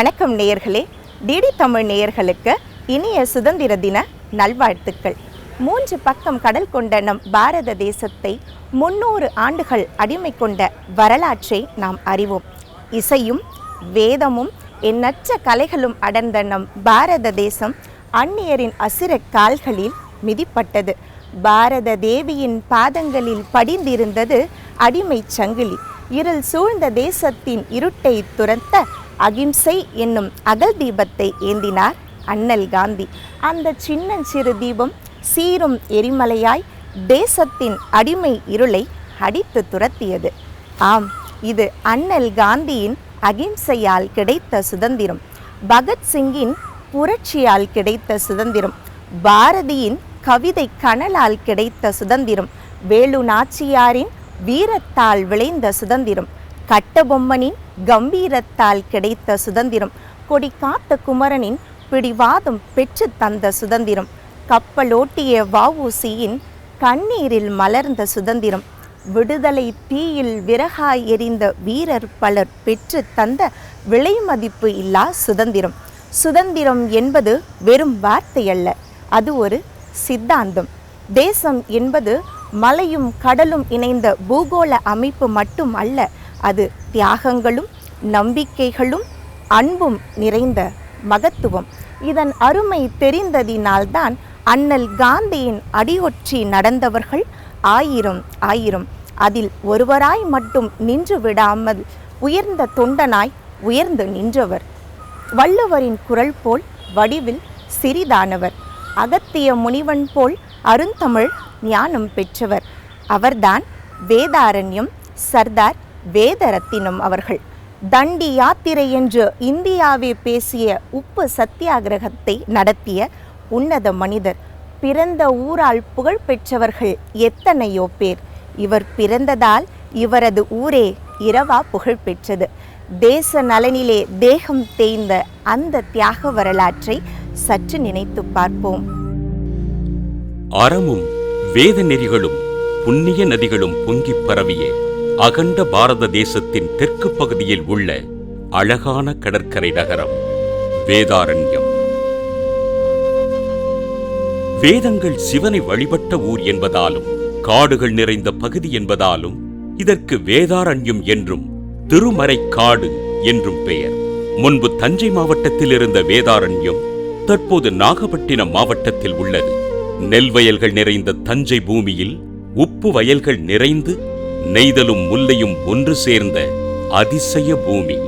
வணக்கம் நேயர்களே. டிடி தமிழ் நேயர்களுக்கு இனிய சுதந்திர தின நல்வாழ்த்துக்கள். மூன்று பக்கம் கடல் கொண்ட நம் பாரத தேசத்தை முன்னூறு ஆண்டுகள் அடிமை கொண்ட வரலாற்றை நாம் அறிவோம். இசையும் வேதமும் எண்ணற்ற கலைகளும் அடர்ந்த நம் பாரத தேசம் அந்நியரின் அசிர கால்களில் மிதிப்பட்டது. பாரத தேவியின் பாதங்களில் படிந்திருந்தது அடிமை சங்கிலி. இருள் சூழ்ந்த தேசத்தின் இருட்டை துரத்த அகிம்சை என்னும் அகல் தீபத்தை ஏந்தினார் அண்ணல் காந்தி. அந்த சின்னஞ்சிறு தீபம் சீரும் எரிமலையாய் தேசத்தின் அடிமை இருளை அடித்து துரத்தியது. ஆம் இது அண்ணல் காந்தியின் அகிம்சையால் கிடைத்த சுதந்திரம். பகத்சிங்கின் புரட்சியால் கிடைத்த சுதந்திரம். பாரதியின் கவிதை கனலால் கிடைத்த சுதந்திரம். வேலு நாச்சியாரின் வீரத்தால் விளைந்த சுதந்திரம். கட்டபொம்மனின் கம்பீரத்தால் கிடைத்த சுதந்திரம். கொடி காத்த குமரனின் பிடிவாதம் பெற்று தந்த சுதந்திரம். கப்பலோட்டிய வஉசியின் கண்ணீரில் மலர்ந்த சுதந்திரம். விடுதலை தீயில் விறகாய் எரிந்த வீரர் பலர் பெற்று தந்த விலை மதிப்பு இல்லா சுதந்திரம். சுதந்திரம் என்பது வெறும் வார்த்தை அல்ல அது ஒரு சித்தாந்தம். தேசம் என்பது மலையும் கடலும் இணைந்த பூகோள அமைப்பு மட்டும் அல்ல அது தியாகங்களும் நம்பிக்கைகளும் அன்பும் நிறைந்த மகத்துவம். இதன் அருமை தெரிந்ததினால்தான் அண்ணல் காந்தியின் அடியொற்றி நடந்தவர்கள் ஆயிரம் ஆயிரம். அதில் ஒருவராய் மட்டும் நின்று விடாமல் உயர்ந்த தொண்டனாய் உயர்ந்து நின்றவர். வள்ளுவரின் குரல் போல் வடிவில் சிறிதானவர். அகத்திய முனிவன் போல் அருந்தமிழ் ஞானம் பெற்றவர். அவர்தான் வேதாரண்யம் சர்தார் வேதரத்தினம் அவர்கள். தண்டி யாத்திரை என்று இந்தியாவே பேசிய உப்பு சத்தியாகிரகத்தை நடத்திய உன்னத மனிதர் பிறந்த ஊரால் புகழ் பெற்றவர்கள் எத்தனையோ பேர். இவர் பிறந்ததால் இவரது ஊரே இரவா புகழ் பெற்றது. தேச நலனிலே தேகம் தேய்ந்த அந்த தியாக வரலாற்றை சற்று நினைத்து பார்ப்போம். அறமும் வேத நெறிகளும் புண்ணிய நதிகளும் பொங்கிப் பரவிய. அகண்ட பாரத தேசத்தின் தெற்கு பகுதியில் உள்ள அழகான கடற்கரை நகரம் வேதாரண்யம். வேதங்கள் சிவனை வழிபட்ட ஊர் என்பதாலும் காடுகள் நிறைந்த பகுதி என்பதாலும் இதற்கு வேதாரண்யம் என்றும் திருமறை காடு என்றும் பெயர். முன்பு தஞ்சை மாவட்டத்தில் இருந்த வேதாரண்யம் தற்போது நாகப்பட்டினம் மாவட்டத்தில் உள்ளது. நெல் வயல்கள் நிறைந்த தஞ்சை பூமியில் உப்பு வயல்கள் நிறைந்து நெய்தலும் முல்லையும் ஒன்று சேர்ந்த அதிசய பூமி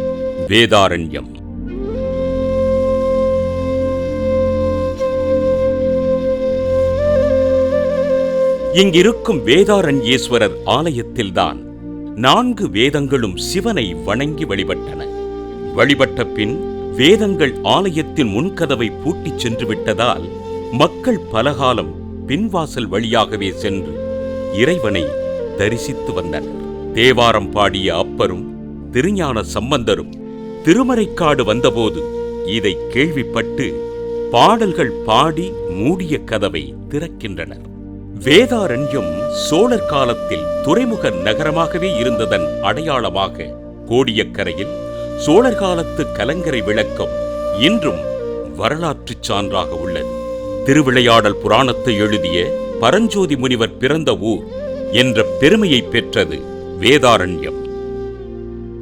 வேதாரண்யம். இங்கிருக்கும் வேதாரண்யேஸ்வரர் ஆலயத்தில்தான் நான்கு வேதங்களும் சிவனை வணங்கி வழிபட்டன. வழிபட்ட பின் வேதங்கள் ஆலயத்தின் முன்கதவை பூட்டிச் சென்று விட்டதால் மக்கள் பலகாலம் பின்வாசல் வழியாகவே சென்று இறைவனை தரிசித்து வந்தனர். தேவாரம் பாடிய அப்பரும் திருஞான சம்பந்தரும் திருமறைக்காடு வந்தபோது இதை கேள்விப்பட்டு பாடல்கள் பாடி மூடிய கதவை திறக்கின்றனர். வேதாரண்யம் சோழர் காலத்தில் துறைமுக நகரமாகவே இருந்ததன் அடையாளமாக கோடியக்கரையில் சோழர் காலத்து கலங்கரை விளக்கம் இன்றும் வரலாற்றுச் சான்றாக உள்ளது. திருவிளையாடல் புராணத்தை எழுதிய பரஞ்சோதி முனிவர் பிறந்த ஊர் என்ற பெருமையை பெற்றது வேதாரண்யம்.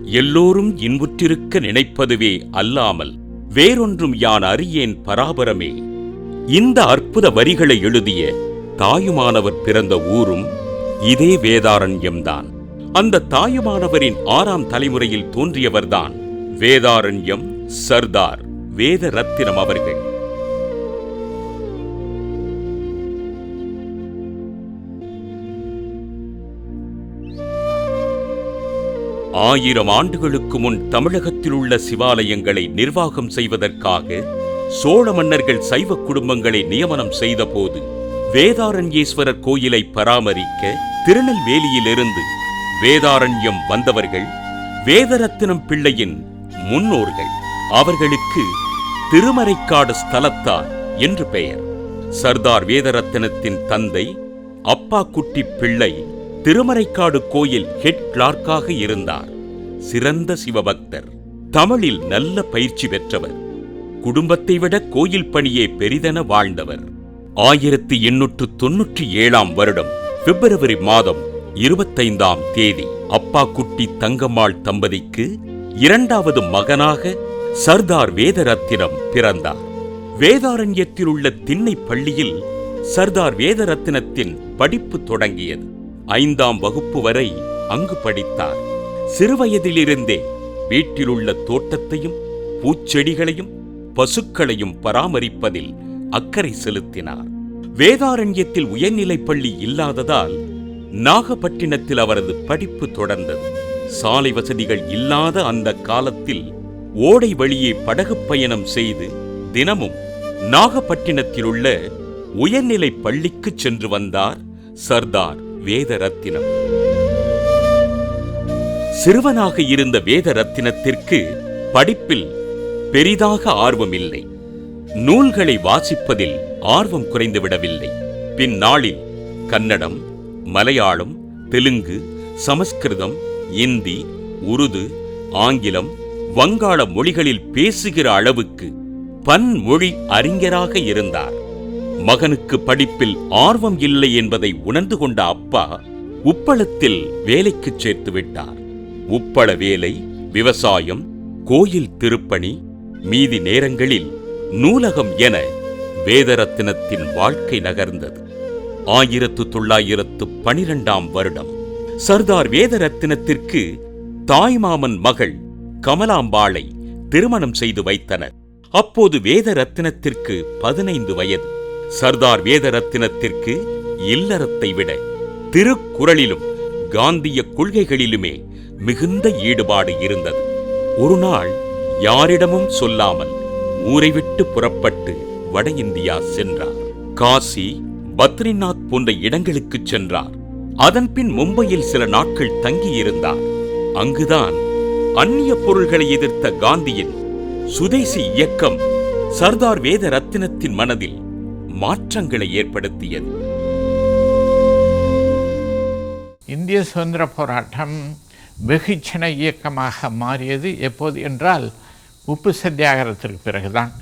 எல்லோரும் இன்புற்றிருக்க நினைப்பதுவே அல்லாமல் வேறொன்றும் யான் அறியேன் பராபரமே. இந்த அற்புத வரிகளை எழுதிய தாயுமானவர் பிறந்த ஊரும் இதே வேதாரண்யம்தான். அந்த தாயுமானவரின் ஆறாம் தலைமுறையில் தோன்றியவர்தான் வேதாரண்யம் சர்தார் வேத ரத்தினம் அவர்கள். ஆயிரம் ஆண்டுகளுக்கு முன் தமிழகத்தில் உள்ள சிவாலயங்களை நிர்வாகம் செய்வதற்காக சோழ மன்னர்கள் சைவ குடும்பங்களை நியமனம் செய்தபோது வேதாரண்யேஸ்வரர் கோயிலை பராமரிக்க திருநெல்வேலியிலிருந்து வேதாரண்யம் வந்தவர்கள் வேதரத்தினம் பிள்ளையின் முன்னோர்கள். அவர்களுக்கு திருமறைக்காடு ஸ்தலத்தார் என்று பெயர். சர்தார் வேதரத்தினத்தின் தந்தை அப்பா குட்டி பிள்ளை திருமறைக்காடு கோயில் ஹெட் கிளார்க்காக இருந்தார். சிறந்த சிவபக்தர். தமிழில் நல்ல பயிற்சி பெற்றவர். குடும்பத்தை விட கோயில் பணியே பெரிதென வாழ்ந்தவர். ஆயிரத்தி எண்ணூற்று தொன்னூற்றி ஏழாம் வருடம் பிப்ரவரி மாதம் இருபத்தைந்தாம் தேதி அப்பா குட்டி தங்கம்மாள் தம்பதிக்கு இரண்டாவது மகனாக சர்தார் வேதரத்தினம் பிறந்தார். வேதாரண்யத்தில் உள்ள திண்ணை பள்ளியில் சர்தார் வேதரத்தினத்தின் படிப்பு தொடங்கியது. ஐந்தாம் வகுப்பு வரை அங்கு படித்தார். சிறுவயதிலிருந்தே வீட்டிலுள்ள தோட்டத்தையும் பூச்செடிகளையும் பசுக்களையும் பராமரிப்பதில் அக்கறை செலுத்தினார். வேதாரண்யத்தில் உயர்நிலைப் பள்ளி இல்லாததால் நாகப்பட்டினத்தில் அவரது படிப்பு தொடர்ந்தது. சாலை வசதிகள் இல்லாத அந்த காலத்தில் ஓடை வழியே படகு பயணம் செய்து தினமும் நாகப்பட்டினத்தில் உள்ள உயர்நிலைப் பள்ளிக்குச் சென்று வந்தார் சர்தார் வேதரத்தினம். சிறுவனாக இருந்த வேதரத்தினத்திற்கு படிப்பில் பெரிதாக ஆர்வமில்லை. நூல்களை வாசிப்பதில் ஆர்வம் குறைந்துவிடவில்லை. பின்னாளில் கன்னடம் மலையாளம் தெலுங்கு சமஸ்கிருதம் இந்தி உருது ஆங்கிலம் வங்காள மொழிகளில் பேசுகிற அளவுக்கு பன்மொழி அறிஞராக இருந்தார். மகனுக்கு படிப்பில் ஆர்வம் இல்லை என்பதை உணர்ந்து கொண்ட அப்பா உப்பளத்தில் வேலைக்கு சேர்த்து விட்டார். உப்பள வேலை விவசாயம் கோயில் திருப்பணி மீதி நேரங்களில் நூலகம் என வேதரத்தினத்தின் வாழ்க்கை நகர்ந்தது. ஆயிரத்து தொள்ளாயிரத்து பனிரெண்டாம் வருடம். சர்தார் வேதரத்தினத்திற்கு தாய்மாமன் மகள் கமலாம்பாளை திருமணம் செய்து வைத்தனர். அப்போது வேதரத்தினத்திற்கு பதினைந்து வயது. சர்தார் வேதரத்தினத்திற்கு இல்லறத்தை விட திருக்குறளிலும் காந்திய கொள்கைகளிலுமே மிகுந்த ஈடுபாடு இருந்தது. ஒரு நாள் யாரிடமும் சொல்லாமல் ஊரை விட்டு புறப்பட்டு வட இந்தியா சென்றார். காசி பத்ரிநாத் போன்ற இடங்களுக்குச் சென்றார். அதன்பின் மும்பையில் சில நாட்கள் தங்கியிருந்தார். அங்குதான் அந்நிய பொருள்களை எதிர்த்த காந்தியின் சுதேசி இயக்கம் சர்தார் வேத ரத்தினத்தின் மனதில் மாற்றங்களை ஏற்படுத்தியது. இந்திய சுதந்திர போராட்டம் வெகுச்சன இயக்கமாக மாறியது எப்போது என்றால் உப்பு சத்தியாகிரகத்திற்கு பிறகுதான்.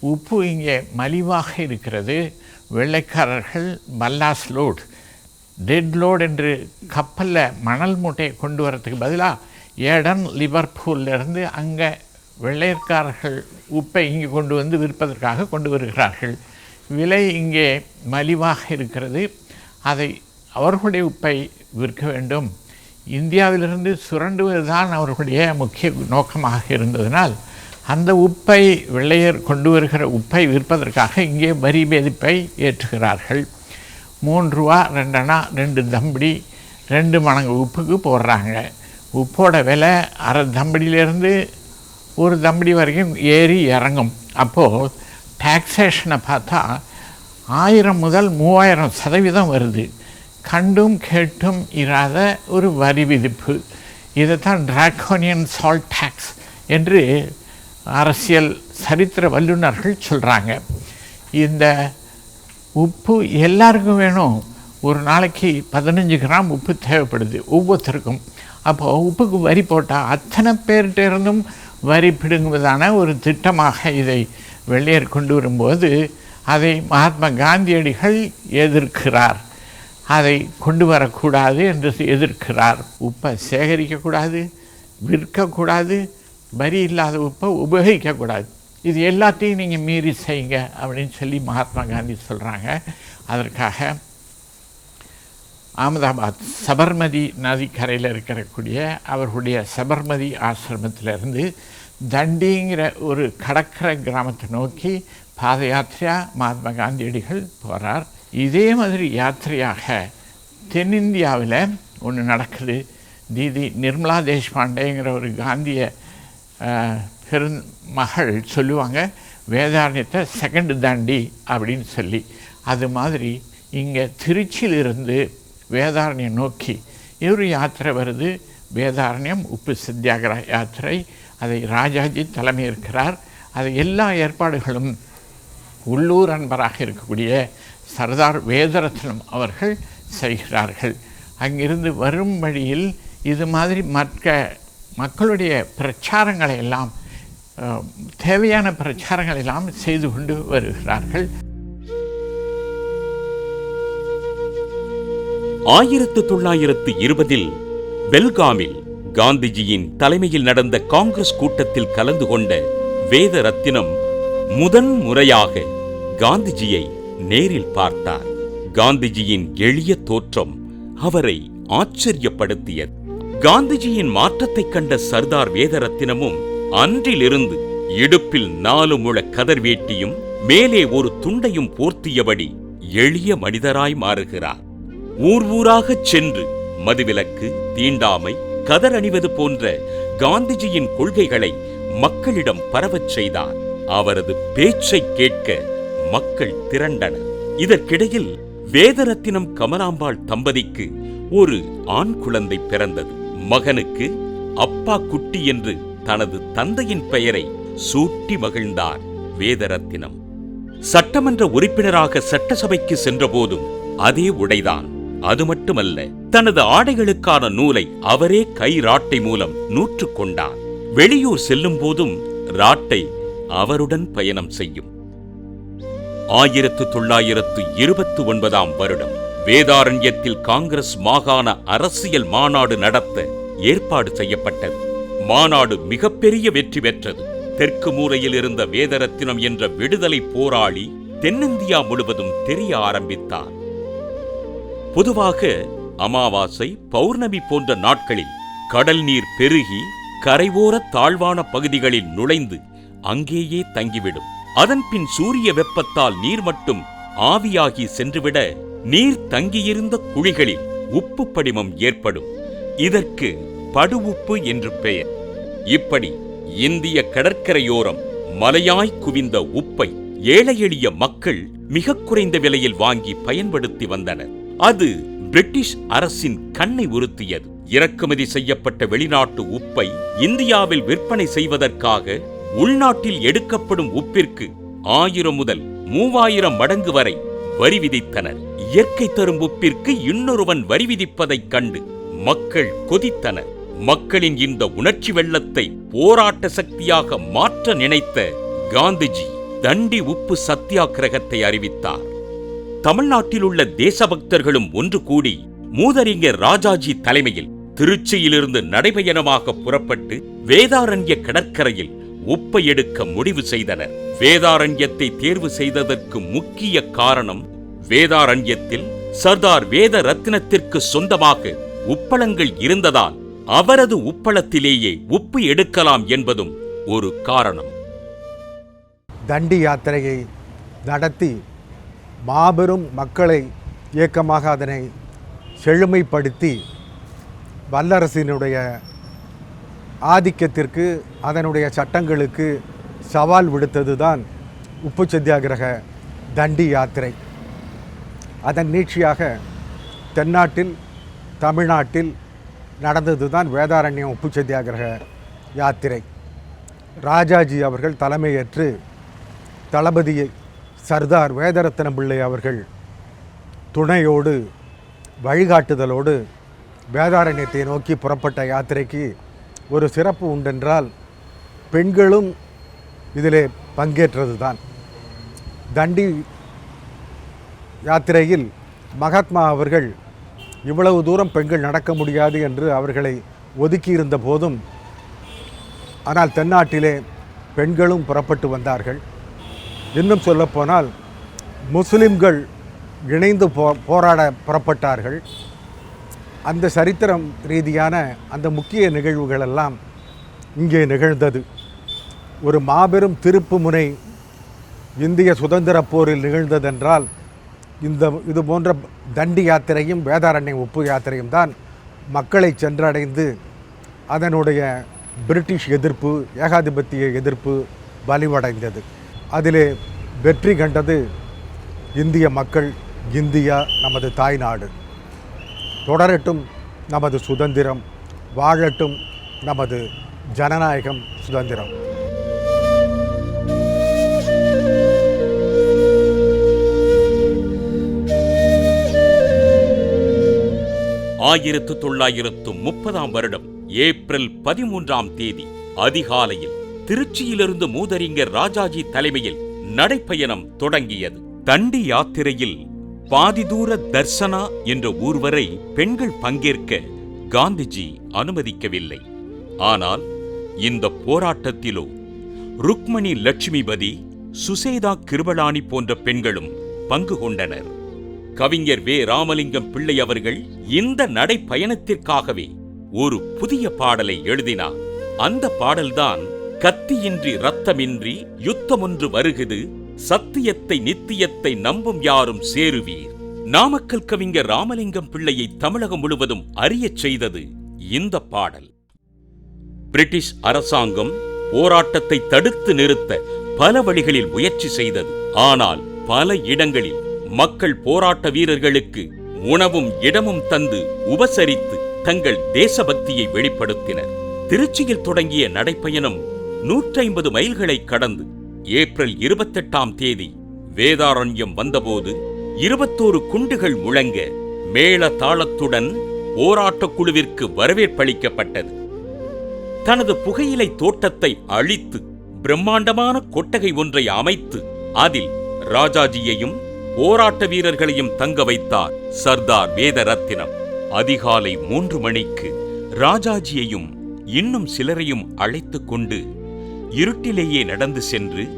உப்பு இங்கே மலிவாக இருக்கிறது. வெள்ளைக்காரர்கள் பல்லாஸ் லோட் டெட் லோட் என்று கப்பலில் மணல் மூட்டையை கொண்டு வரதுக்கு பதிலாக ஏடன் லிவர்பூல்லேருந்து அங்கே வெள்ளையர்காரர்கள் உப்பை இங்கே கொண்டு வந்து விற்பதற்காக கொண்டு வருகிறார்கள். விலை இங்கே மலிவாக இருக்கிறது. அதை அவர்களுடைய உப்பை விற்க வேண்டும். இந்தியாவிலிருந்து சுரண்டுவதுதான் அவர்களுடைய முக்கிய நோக்கமாக இருந்ததனால் அந்த உப்பை வெள்ளையர் கொண்டு வருகிற உப்பை விற்பதற்காக இங்கே வரி பேதிப்பை ஏற்றுகிறார்கள். மூன்று ரூபா ரெண்டனா ரெண்டு தம்படி ரெண்டு மடங்கு உப்புக்கு போடுறாங்க. உப்போட விலை அரை தம்படியிலேருந்து ஒரு தம்படி வரைக்கும் ஏறி இறங்கும். அப்போது டாக்ஸேஷனை பார்த்தா ஆயிரம் முதல் மூவாயிரம் சதவீதம் வருது. கண்டும் கேட்டும் இராத ஒரு வரி விதிப்பு. இதைத்தான் டிராகோனியன் சால்ட் டேக்ஸ் என்று அரசியல் சரித்திர வல்லுநர்கள் சொல்கிறாங்க இந்த உப்பு எல்லாருக்கும் வேணும். ஒரு நாளைக்கு பதினஞ்சு கிராம் உப்பு தேவைப்படுது ஒவ்வொருத்தருக்கும். அப்போ உப்புக்கு வரி போட்டால் அத்தனை பேர்கிட்ட இருந்தும் வரி பிடுங்குவதான ஒரு திட்டமாக இதை வெள்ளையர் கொண்டு வரும்போது அதை மகாத்மா காந்தியடிகள் எதிர்க்கிறார். அதை கொண்டு வரக்கூடாது என்று எதிர்க்கிறார். உப்பை சேகரிக்கக்கூடாது விற்கக்கூடாது வரி இல்லாத உப்பை உபயோகிக்கக்கூடாது. இது எல்லாத்தையும் நீங்கள் மீறி செய்யுங்க அப்படின்னு சொல்லி மகாத்மா காந்தி சொல்கிறாங்க அதற்காக அகமதாபாத் சபர்மதி நதிக்கரையில் இருக்கக்கூடிய அவர்களுடைய சபர்மதி ஆசிரமத்திலிருந்து தண்டிங்கிற ஒரு கடற்கரை கிராமத்தை நோக்கி பாத யாத்திரையாக மகாத்மா காந்தியடிகள் போகிறார் இதே மாதிரி யாத்திரையாக தென்னிந்தியாவில் ஒன்று நடக்குது. தீதி நிர்மலா தேஷ்பாண்டேங்கிற ஒரு காந்திய பெருமகள் சொல்லுவாங்க. வேதாரண்யத்தை செகண்ட் தாண்டி அப்படின்னு சொல்லி. அது மாதிரி இங்கே திருச்சியிலிருந்து வேதாரண்யம் நோக்கி ஒரு யாத்திரை வருது. வேதாரண்யம் உப்பு சத்தியாகிரக யாத்திரை. அதை ராஜாஜி தலைமை இருக்கிறார். அது எல்லா ஏற்பாடுகளும் உள்ளூர் அன்பராக இருக்கக்கூடிய சர்தார் வேதரத்னம் அவர்கள் செய்கிறார்கள். அங்கிருந்து வரும் வழியில் இது மாதிரி மற்ற மக்களுடைய பிரச்சாரங்களை எல்லாம் தேவையான பிரச்சாரங்களை எல்லாம் செய்து கொண்டு வருகிறார்கள். ஆயிரத்து தொள்ளாயிரத்து இருபதில் பெல்காமில் காந்திஜியின் தலைமையில் நடந்த காங்கிரஸ் கூட்டத்தில் கலந்து கொண்ட வேத ரத்தினம் முதன் முறையாக காந்திஜியை நேரில் பார்த்தார். காந்திஜியின் எளிய தோற்றம் அவரை ஆச்சரியப்படுத்தியது. காந்திஜியின் மாற்றத்தைக் கண்ட சர்தார் வேதரத்தினமும் அன்றிலிருந்து இடுப்பில் நாலு முழ கதர் வேட்டியும் மேலே ஒரு துண்டையும் போர்த்தியபடி எளிய மனிதராய் மாறுகிறார். ஊர் ஊராகச் சென்று மதுவிலக்கு தீண்டாமை கதர் அணிவது போன்ற காந்திஜியின் கொள்கைகளை மக்களிடம் பரவச் செய்தார். அவரது பேச்சைக் கேட்க மக்கள் திரண்டனர். இதற்கிடையில் வேதரத்தினம் கமலாம்பாள் தம்பதிக்கு ஒரு ஆண் குழந்தை பிறந்தது. மகனுக்கு அப்பா குட்டி என்று தனது தந்தையின் பெயரை சூட்டி மகிழ்ந்தார் வேதரத்தினம். சட்டமன்ற உறுப்பினராக சட்டசபைக்கு சென்றபோதும் அதே உடைதான். அது மட்டுமல்ல தனது ஆடைகளுக்கான நூலை அவரே கை ராட்டை மூலம் நூற்றுக் கொண்டார் வெளியூர் செல்லும் போதும் ராட்டை அவருடன் பயணம் செய்யும். ஆயிரத்து தொள்ளாயிரத்து இருபத்து ஒன்பதாம் வருடம் வேதாரண்யத்தில் காங்கிரஸ் மாகாண அரசியல் மாநாடு நடத்த ஏற்பாடு செய்யப்பட்டது. மாநாடு மிகப்பெரிய வெற்றி பெற்றது. தெற்கு மூலையில் இருந்த வேதரத்தினம் என்ற விடுதலை போராளி தென்னிந்தியா முழுவதும் தெரிய ஆரம்பித்தார். பொதுவாக அமாவாசை பௌர்ணமி போன்ற நாட்களில் கடல் நீர் பெருகி கரைவோர தாழ்வான பகுதிகளில் நுழைந்து அங்கேயே தங்கிவிடும். அதன்பின் சூரிய வெப்பத்தால் நீர் மட்டும் ஆவியாகி சென்றுவிட நீர் தங்கியிருந்த குழிகளில் உப்பு படிமம் ஏற்படும். இதற்கு படு உப்பு என்று பெயர். இப்படி இந்திய கடற்கரையோரம் மலையாய் குவிந்த உப்பை ஏழை எளிய மக்கள் மிக குறைந்த விலையில் வாங்கி பயன்படுத்தி வந்தனர். அது பிரிட்டிஷ் அரசின் கண்ணை உறுத்தியது. இறக்குமதி செய்யப்பட்ட வெளிநாட்டு உப்பை இந்தியாவில் விற்பனை செய்வதற்காக உள்நாட்டில் எடுக்கப்படும் உப்பிற்கு ஆயிரம் முதல் மூவாயிரம் மடங்கு வரை வரி விதித்தனர். இயற்கை தரும் உப்பிற்கு இன்னொருவன் வரி விதிப்பதைக் கண்டு மக்கள் கொதித்தனர். மக்களின் இந்த உணர்ச்சி வெள்ளத்தை போராட்ட சக்தியாக மாற்ற நினைத்த காந்திஜி தண்டி உப்பு சத்தியாகிரகத்தை அறிவித்தார். தமிழ்நாட்டில் உள்ள தேசபக்தர்களும் ஒன்று கூடி மூதறிஞர் ராஜாஜி தலைமையில் திருச்சியிலிருந்து நடைபயணமாக புறப்பட்டு வேதாரண்ய கடற்கரையில் உப்பை எடுக்க முடிவு செய்தனர். வேதாரண்யத்தை தேர்வு செய்ததற்கு முக்கிய காரணம் வேதாரண்யத்தில் சர்தார் வேத ரத்னத்திற்கு சொந்தமாக உப்பளங்கள் இருந்ததால் அவரது உப்பளத்திலேயே உப்பு எடுக்கலாம் என்பதும் ஒரு காரணம். தண்டி யாத்திரையை நடத்தி மாபெரும் மக்களை இயக்கமாக அதனை செழுமைப்படுத்தி வல்லரசினுடைய ஆதிக்கத்திற்கு அதனுடைய சட்டங்களுக்கு சவால் விடுத்தது தான் உப்பு சத்தியாகிரக தண்டி யாத்திரை. அதன் நீட்சியாக தென்னாட்டில் தமிழ்நாட்டில் நடந்தது தான் வேதாரண்யம் உப்பு சத்தியாகிரக யாத்திரை. ராஜாஜி அவர்கள் தலைமையேற்று தளபதியை சர்தார் வேதரத்ன பிள்ளை அவர்கள் துணையோடு வழிகாட்டுதலோடு வேதாரண்யத்தை நோக்கி புறப்பட்ட யாத்திரைக்கு ஒரு சிறப்பு உண்டென்றால் பெண்களும் இதிலே பங்கேற்றது தான் தண்டி யாத்திரையில் மகாத்மா அவர்கள் இவ்வளவு தூரம் பெண்கள் நடக்க முடியாது என்று அவர்களை ஒதுக்கியிருந்த போதும் ஆனால் தென்னாட்டிலே பெண்களும் புறப்பட்டு வந்தார்கள். இன்னும் சொல்லப்போனால் முஸ்லிம்கள் இணைந்து போ போராட புறப்பட்டார்கள். அந்த சரித்திரம் ரீதியான அந்த முக்கிய நிகழ்வுகளெல்லாம் இங்கே நிகழ்ந்தது. ஒரு மாபெரும் திருப்பு முனை இந்திய சுதந்திரப் போரில் நிகழ்ந்ததென்றால் இந்த இது போன்ற தண்டி யாத்திரையும் வேதாரண்யம் உப்பு யாத்திரையும் தான் மக்களை சென்றடைந்து அதனுடைய பிரிட்டிஷ் எதிர்ப்பு ஏகாதிபத்திய எதிர்ப்பு வலிவடைந்தது. அதிலே வெற்றி கண்டது இந்திய மக்கள் இந்தியா நமது தாய்நாடு தொடரட்டும் நமது சுதந்திரம் வாழட்டும் நமது ஜனநாயகம் சுதந்திரம். ஆயிரத்து தொள்ளாயிரத்து முப்பதாம் வருடம் ஏப்ரல் பதிமூன்றாம் தேதி அதிகாலையில் திருச்சியிலிருந்து மூதறிஞர் ராஜாஜி தலைமையில் நடைப்பயணம் தொடங்கியது. தண்டி யாத்திரையில் பாதி தூர தர்சனா என்ற ஊர் வரை பெண்கள் பங்கேற்க காந்திஜி அனுமதிக்கவில்லை. ஆனால் இந்த போராட்டத்திலோ ருக்மணி லட்சுமிபதி சுசேதா கிருபலானி போன்ற பெண்களும் பங்கு கொண்டனர். கவிஞர் வே. ராமலிங்கம் பிள்ளை அவர்கள் இந்த நடைப்பயணத்திற்காகவே ஒரு புதிய பாடலை எழுதினார். அந்த பாடல்தான் கத்தியின்றி ரத்தமின்றி யுத்தமொன்று வருகுது சத்தியத்தை நித்தியத்தை நம்பும் யாரும் சேருவீர். நாமக்கல் கவிஞர் ராமலிங்கம் பிள்ளையை தமிழகம் முழுவதும் அறியச் செய்தது இந்த பாடல். பிரிட்டிஷ் அரசாங்கம் போராட்டத்தை தடுத்து நிறுத்த பல வழிகளில் முயற்சி செய்தது. ஆனால் பல இடங்களில் மக்கள் போராட்ட வீரர்களுக்கு உணவும் இடமும் தந்து உபசரித்து தங்கள் தேசபக்தியை வெளிப்படுத்தினர். திருச்சியில் தொடங்கிய நடைப்பயணம் நூற்றைம்பது மைல்களை கடந்து ஏப்ரல் இருபத்தெட்டாம் தேதி வேதாரண்யம் வந்தபோது இருபத்தோரு குண்டுகள் முழங்க மேள தாளத்துடன் போராட்டக் குழுவிற்கு வரவேற்பளிக்கப்பட்டது. தனது புகையிலை தோட்டத்தை அழித்து பிரம்மாண்டமான கொட்டகை ஒன்றை அமைத்து அதில் ராஜாஜியையும் போராட்ட வீரர்களையும் தங்க வைத்தார் சர்தார் வேதரத்தினம். அதிகாலை மூன்று மணிக்கு ராஜாஜியையும் இன்னும் சிலரையும் அழைத்துக் கொண்டு இருட்டிலேயே நடந்து சென்று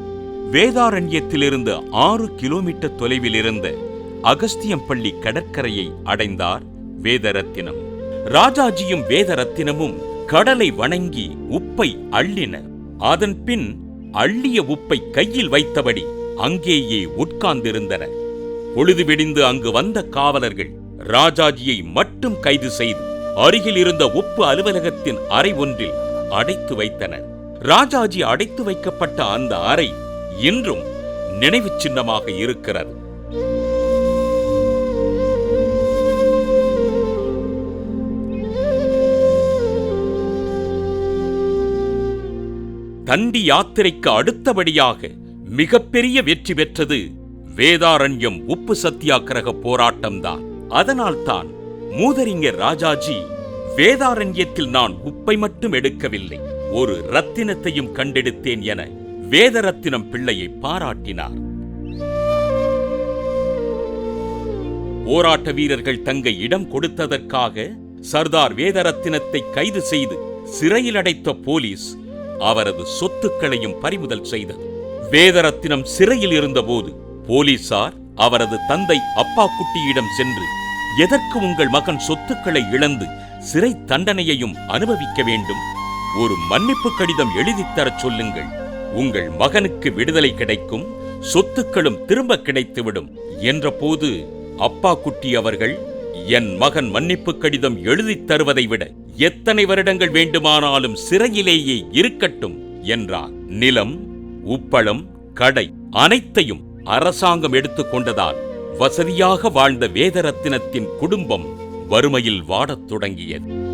வேதாரண்யத்திலிருந்து ஆறு கிலோமீட்டர் தொலைவில் இருந்த அகஸ்தியம்பள்ளி கடற்கரையை அடைந்தார் வேதரத்தினம். ராஜாஜியும் வேதரத்தினமும் கடலை வணங்கி உப்பை அள்ளின. அதன் பின் அள்ளிய உப்பை கையில் வைத்தபடி அங்கேயே உட்கார்ந்திருந்தன. பொழுது விடிந்து அங்கு வந்த காவலர்கள் ராஜாஜியை மட்டும் கைது செய்து அருகில் இருந்த உப்பு அலுவலகத்தின் அறை ஒன்றில் அடைத்து வைத்தனர். ராஜாஜி அடைத்து வைக்கப்பட்ட அந்த அறை இன்றும் நினைவு சின்னமாக இருக்கிறது. தண்டி யாத்திரைக்கு அடுத்தபடியாக மிகப்பெரிய வெற்றி பெற்றது வேதாரண்யம் உப்பு சத்தியாகிரக போராட்டம்தான். அதனால்தான் மூதறிஞர் ராஜாஜி வேதாரண்யத்தில் நான் உப்பை மட்டும் எடுக்கவில்லை. ஒரு ரத்தினத்தையும் கண்டெடுத்தேன் என வேதரத்தினம் பிள்ளையை பாராட்டினார். போராட்ட வீரர்கள் தங்க இடம் கொடுத்ததற்காக சர்தார் வேதரத்தினத்தை கைது செய்து சிறையில் அடைத்த போலீஸ் அவரது சொத்துக்களையும் பறிமுதல் செய்தது. வேதரத்தினம் சிறையில் இருந்தபோது போலீசார் அவரது தந்தை அப்பா குட்டியிடம் சென்று எதற்கு உங்கள் மகன் சொத்துக்களை இழந்து சிறை தண்டனையையும் அனுபவிக்க வேண்டும்? ஒரு மன்னிப்பு கடிதம் எழுதித் தரச் சொல்லுங்கள். உங்கள் மகனுக்கு விடுதலை கிடைக்கும் சொத்துக்களும் திரும்ப கிடைத்துவிடும் என்றபோது அப்பா குட்டி அவர்கள் என் மகன் மன்னிப்பு கடிதம் எழுதித் தருவதை விட எத்தனை வருடங்கள் வேண்டுமானாலும் சிறையிலேயே இருக்கட்டும் என்றார். நிலம் உப்பளம் கடை அனைத்தையும் அரசாங்கம் எடுத்துக்கொண்டதால் வசதியாக வாழ்ந்த வேதரத்தினத்தின் குடும்பம் வறுமையில் வாடத் தொடங்கியது.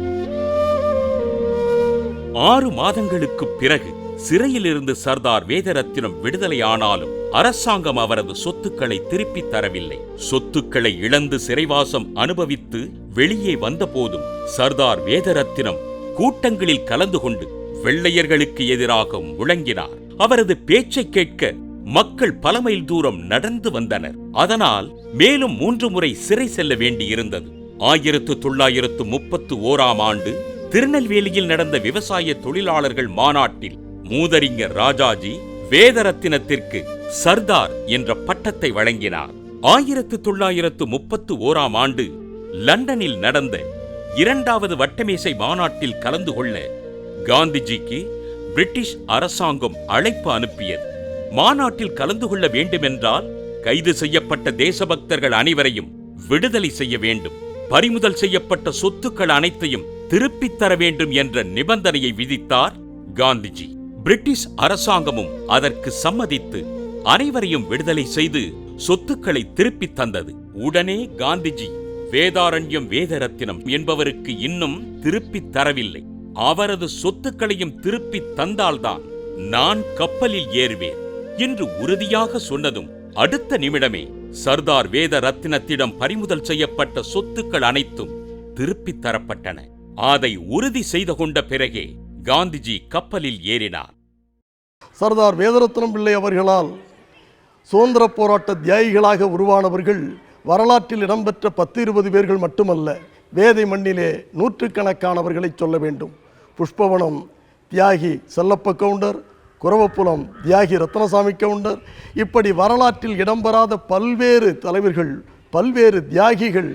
ஆறு மாதங்களுக்குப் பிறகு சிறையிலிருந்து சர்தார் வேதரத்தினம் விடுதலையானாலும் அரசாங்கம் அவரது சொத்துக்களை திருப்பித் தரவில்லை. சொத்துக்களை இழந்து சிறைவாசம் அனுபவித்து வெளியே வந்தபோதும் சர்தார் வேதரத்தினம் கூட்டங்களில் கலந்து கொண்டு வெள்ளையர்களுக்கு எதிராக முழங்கினார். அவரது பேச்சை கேட்க மக்கள் பல மைல் தூரம் நடந்து வந்தனர். அதனால் மேலும் மூன்று முறை சிறை செல்ல வேண்டியிருந்தது. ஆயிரத்து தொள்ளாயிரத்து முப்பத்து ஓராம் ஆண்டு திருநெல்வேலியில் நடந்த விவசாய தொழிலாளர்கள் மாநாட்டில் மூதறிஞர் ராஜாஜி வேதரத்தினத்திற்கு சர்தார் என்ற பட்டத்தை வழங்கினார். ஆயிரத்து தொள்ளாயிரத்து முப்பத்து ஓராம் ஆண்டு லண்டனில் நடந்த இரண்டாவது வட்டமேசை மாநாட்டில் கலந்து கொள்ள காந்திஜிக்கு பிரிட்டிஷ் அரசாங்கம் அழைப்பு அனுப்பியது. மாநாட்டில் கலந்து கொள்ள வேண்டுமென்றால் கைது செய்யப்பட்ட தேசபக்தர்கள் அனைவரையும் விடுதலை செய்ய வேண்டும். பறிமுதல் செய்யப்பட்ட சொத்துக்கள் அனைத்தையும் திருப்பித் தர வேண்டும் என்ற நிபந்தனையை விதித்தார் காந்திஜி. பிரிட்டிஷ் அரசாங்கமும் அதற்கு சம்மதித்து அனைவரையும் விடுதலை செய்து சொத்துக்களை திருப்பித் தந்தது. உடனே காந்திஜி வேதாரண்யம் வேதரத்தினம் என்பவருக்கு இன்னும் திருப்பித் தரவில்லை. அவரது சொத்துக்களையும் திருப்பித் தந்தால்தான் நான் கப்பலில் ஏறுவேன் என்று உறுதியாக சொன்னதும் அடுத்த நிமிடமே சர்தார் வேத ரத்தினத்திடம் பறிமுதல் செய்யப்பட்ட சொத்துக்கள் அனைத்தும் திருப்பித் தரப்பட்டன. அதை உறுதி செய்து கொண்ட பிறகே காந்திஜி கப்பலில் ஏறினார். சர்தார் வேதரத்னம் பிள்ளை அவர்களால் சுதந்திர போராட்ட தியாகிகளாக உருவானவர்கள் வரலாற்றில் இடம்பெற்ற பத்து இருபது பேர்கள் மட்டுமல்ல வேதை மண்ணிலே நூற்றுக்கணக்கானவர்களை சொல்ல வேண்டும். புஷ்பவனம் தியாகி செல்லப்ப கவுண்டர் குரவப்புலம் தியாகி ரத்னசாமி கவுண்டர் இப்படி வரலாற்றில் இடம்பெறாத பல்வேறு தலைவர்கள் பல்வேறு தியாகிகள்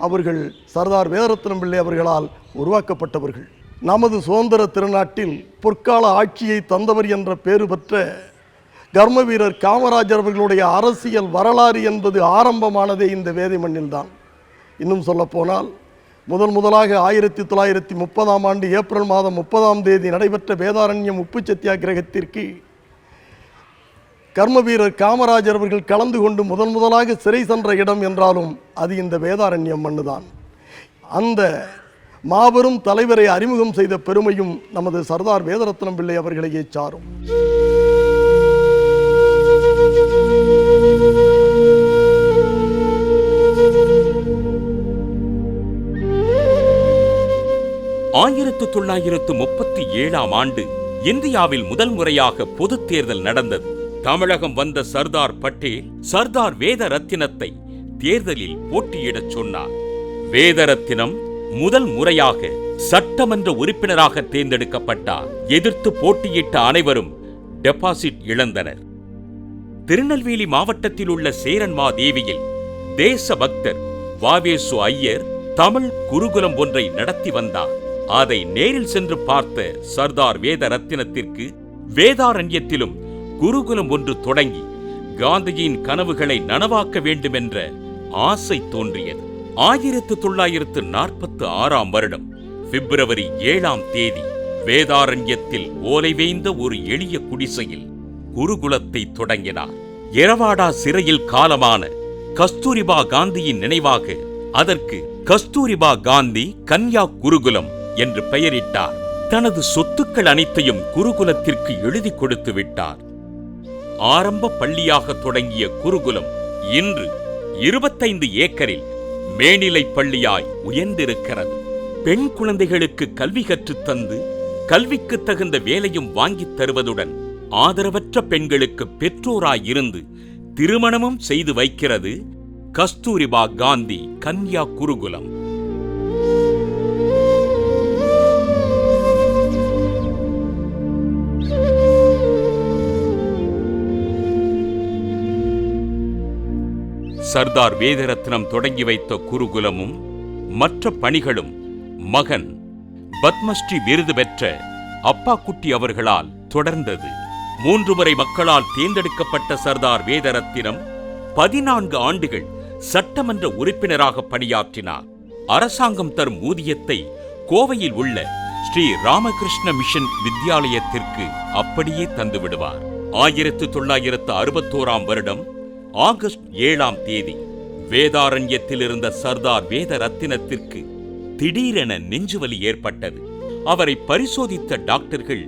அவர்கள் சர்தார் வேதரத்னம் பிள்ளை அவர்களால் உருவாக்கப்பட்டவர்கள். நமது சுதந்திர திருநாட்டில் பொற்கால ஆட்சியை தந்தவர் என்ற பேறு பெற்ற கர்ம வீரர் காமராஜர் அவர்களுடைய அரசியல் வரலாறு என்பது ஆரம்பமானதே இந்த வேதை மண்ணில்தான். இன்னும் சொல்லப்போனால் முதல் முதலாக ஆயிரத்தி தொள்ளாயிரத்தி முப்பதாம் ஆண்டு ஏப்ரல் மாதம் முப்பதாம் தேதி நடைபெற்ற வேதாரண்யம் உப்பு சத்தியாகிரகத்திற்கு கர்ம வீரர் காமராஜர் அவர்கள் கலந்து கொண்டு முதன் முதலாக சிறை சென்ற இடம் என்றாலும் அது இந்த வேதாரண்யம் மண்ணுதான். அந்த மாபெரும் தலைவரை அறிமுகம் செய்த பெருமையும் நமது சர்தார் வேதரத்னம் பிள்ளை அவர்களையே சாரும். ஆயிரத்து தொள்ளாயிரத்து முப்பத்தி ஏழாம் ஆண்டு இந்தியாவில் முதல் முறையாக பொதுத் தேர்தல் நடந்தது. தமிழகம் வந்த சர்தார் பட்டேல் சர்தார் வேத ரத்தினத்தை தேர்தலில் போட்டியிடச் சொன்னார். வேதரத்தினம் முதல் முறையாக சட்டமன்ற உறுப்பினராக தேர்ந்தெடுக்கப்பட்டார். எதிர்த்து போட்டியிட்ட அனைவரும் டெபாசிட் இழந்தனர். திருநெல்வேலி மாவட்டத்தில் உள்ள சேரன்மா தேவியில் தேசபக்தர் வாவேசு ஐயர் தமிழ் குருகுலம் ஒன்றை நடத்தி வந்தார். அதை நேரில் சென்று பார்த்த சர்தார் வேத ரத்தினத்திற்கு வேதாரண்யத்திலும் குருகுலம் ஒன்று தொடங்கி காந்தியின் கனவுகளை நனவாக்க வேண்டுமென்ற ஆசை தோன்றியது. ஆயிரத்து தொள்ளாயிரத்து நாற்பத்து ஆறாம் வருடம் பிப்ரவரி ஏழாம் தேதி வேதாரண்யத்தில் ஓலைவேய்ந்த ஒரு எளிய குடிசையில் குருகுலத்தை தொடங்கினார். எரவாடா சிறையில் காலமான கஸ்தூரிபா காந்தியின் நினைவாக அதற்கு கஸ்தூரிபா காந்தி கன்யா குருகுலம் என்று பெயரிட்டார். தனது சொத்துக்கள் அனைத்தையும் குருகுலத்திற்கு எழுதி கொடுத்து விட்டார். ஆரம்ப பள்ளியாக தொடங்கிய குருகுலம் இன்று இருபத்தைந்து ஏக்கரில் மேல்நிலை பள்ளியாய் உயர்ந்திருக்கிறது. பெண் குழந்தைகளுக்கு கல்வி கற்றுத் தந்து கல்விக்கு தகுந்த வேலையும் வாங்கித் தருவதுடன் ஆதரவற்ற பெண்களுக்கு பெற்றோராய் இருந்து திருமணமும் செய்து வைக்கிறது கஸ்தூரிபா காந்தி கன்யா குருகுலம் சர்தார் வேதரத்னம் தொடங்கி வைத்த குருகுலமும் மற்ற பணிகளும் மகன் பத்மஸ்ரீ விருது பெற்ற அப்பாக்குட்டி அவர்களால் தொடர்ந்தது. மூன்று முறை மக்களால் தேர்ந்தெடுக்கப்பட்ட சர்தார் வேதரத்தினம் பதினான்கு ஆண்டுகள் சட்டமன்ற உறுப்பினராக பணியாற்றினார். அரசாங்கம் தரும் ஊதியத்தை கோவையில் உள்ள ஸ்ரீ ராமகிருஷ்ண மிஷன் வித்யாலயத்திற்கு அப்படியே தந்து விடுவார் ஆயிரத்து தொள்ளாயிரத்து அறுபத்தோராம் வருடம் ஆகஸ்ட் ஏழாம் தேதி வேதாரண்யத்தில் இருந்த சர்தார் வேத ரத்தினத்திற்கு திடீரென நெஞ்சுவலி ஏற்பட்டது. அவரை பரிசோதித்த டாக்டர்கள்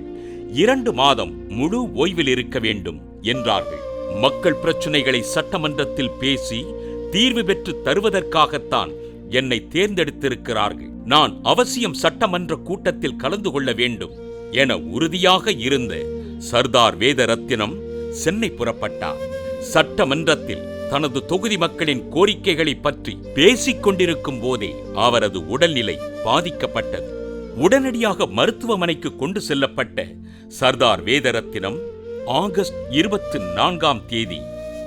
இரண்டு மாதம் முழு ஓய்வில் இருக்க வேண்டும் என்றார்கள். மக்கள் பிரச்சனைகளை சட்டமன்றத்தில் பேசி தீர்வு பெற்று தருவதற்காகத்தான் என்னை தேர்ந்தெடுத்திருக்கிறார்கள். நான் அவசியம் சட்டமன்ற கூட்டத்தில் கலந்து கொள்ள வேண்டும் என உறுதியாக இருந்த சர்தார் வேத ரத்தினம் சென்னை புறப்பட்டார். சட்டமன்றத்தில் தனது தொகுதி மக்களின் கோரிக்கைகளை பற்றி பேசிக் கொண்டிருக்கும் போதே அவரது உடல்நிலை பாதிக்கப்பட்டது. உடனடியாக மருத்துவமனைக்கு கொண்டு செல்லப்பட்ட சர்தார் வேதரத்தினம் ஆகஸ்ட் இருபத்தி நான்காம் தேதி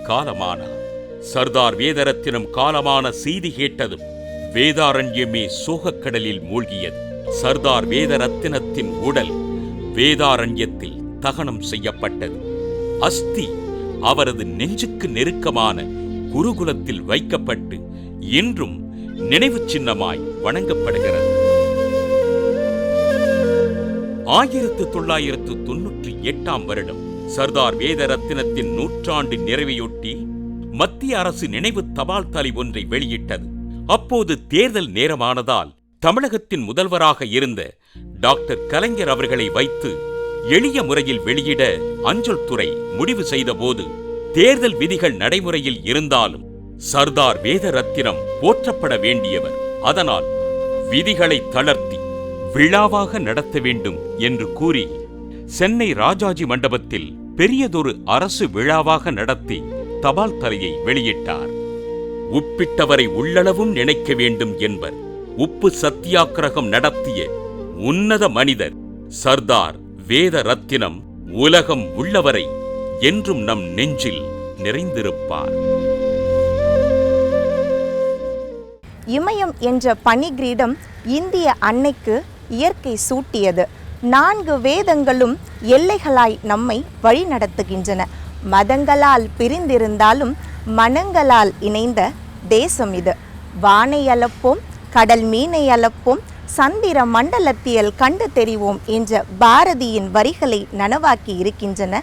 காலமானார் சர்தார் வேதரத்தினம் காலமான செய்தி கேட்டதும் வேதாரண்யமே சோகக்கடலில் மூழ்கியது. சர்தார் வேதரத்தினத்தின் உடல் வேதாரண்யத்தில் தகனம் செய்யப்பட்டது. அஸ்தி அவரது நெஞ்சுக்கு நெருக்கமான குருகுலத்தில் வைக்கப்பட்டு இன்றும் நினைவு சின்னமாய் வணங்கப்படுகிறது. ஆயிரத்து தொள்ளாயிரத்து தொன்னூற்றி எட்டாம் வருடம் சர்தார் வேதரத்தினத்தின் நூற்றாண்டு நிறைவையொட்டி மத்திய அரசு நினைவு தபால் தலை ஒன்றை வெளியிட்டது. அப்போது தேர்தல் நேரமானதால் தமிழகத்தின் முதல்வராக இருந்த டாக்டர் கலைஞர் அவர்களை வைத்து எளிய முறையில் வெளியிட அஞ்சல் துறை முடிவு செய்தபோது தேர்தல் விதிகள் நடைமுறையில் இருந்தாலும் சர்தார் வேதரத்தினம் போற்றப்பட வேண்டியவர். அதனால் விதிகளை தளர்த்தி விழாவாக நடத்த வேண்டும் என்று கூறி சென்னை ராஜாஜி மண்டபத்தில் பெரியதொரு அரசு விழாவாக நடத்தி தபால் தலையை வெளியிட்டார். உப்பிட்டவரை உள்ளளவும் நினைக்க வேண்டும் என்பர் உப்பு சத்தியாக்கிரகம் நடத்திய உன்னத மனிதர் சர்தார் வேத ரத்தினம் உலகம் உள்ளவரை என்றும் நம் நெஞ்சில் நிறைந்திருப்பார். இமயம் என்ற பனிகிரீடம் இந்திய அன்னைக்கு இயற்கை சூட்டியது. நான்கு வேதங்களும் எல்லைகளாய் நம்மை வழிநடத்துகின்றன. மதங்களால் பிரிந்திருந்தாலும் மனங்களால் இணைந்த தேசம் இது. வானை அலப்போம் கடல் மீனை அலப்போம் சந்திர மண்டலத்தியல் கண்டு தெரிவோம் என்ற பாரதியின் வரிகளை நனவாக்கி இருக்கின்றன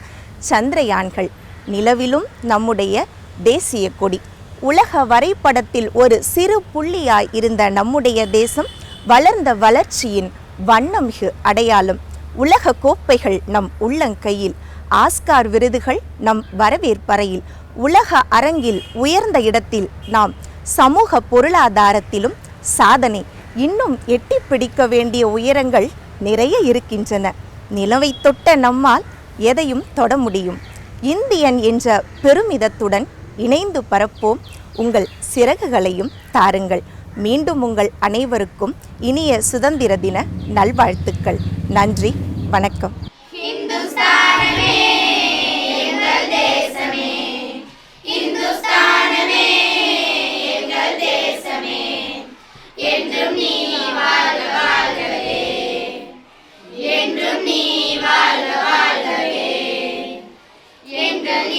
சந்திரயான்கள். நிலவிலும் நம்முடைய தேசிய கொடி. உலக வரைபடத்தில் ஒரு சிறு புள்ளியாய் இருந்த நம்முடைய தேசம் வளர்ந்த வளர்ச்சியின் வண்ணமிகு அடையாளம். உலக கோப்பைகள் நம் உள்ளங்கையில். ஆஸ்கார் விருதுகள் நம் வரவேற்பறையில். உலக அரங்கில் உயர்ந்த இடத்தில் நாம் சமூக பொருளாதாரத்திலும் சாதனை இன்னும் எட்டி பிடிக்க வேண்டிய உயரங்கள் நிறைய இருக்கின்றன. நிலவை தொட்ட நம்மால் எதையும் தொட முடியும். இந்தியன் என்ற பெருமிதத்துடன் இணைந்து பரப்போம் உங்கள் சிறகுகளையும் தாருங்கள். மீண்டும் உங்கள் அனைவருக்கும் இனிய சுதந்திர தின நல்வாழ்த்துக்கள். நன்றி வணக்கம். எங்கள்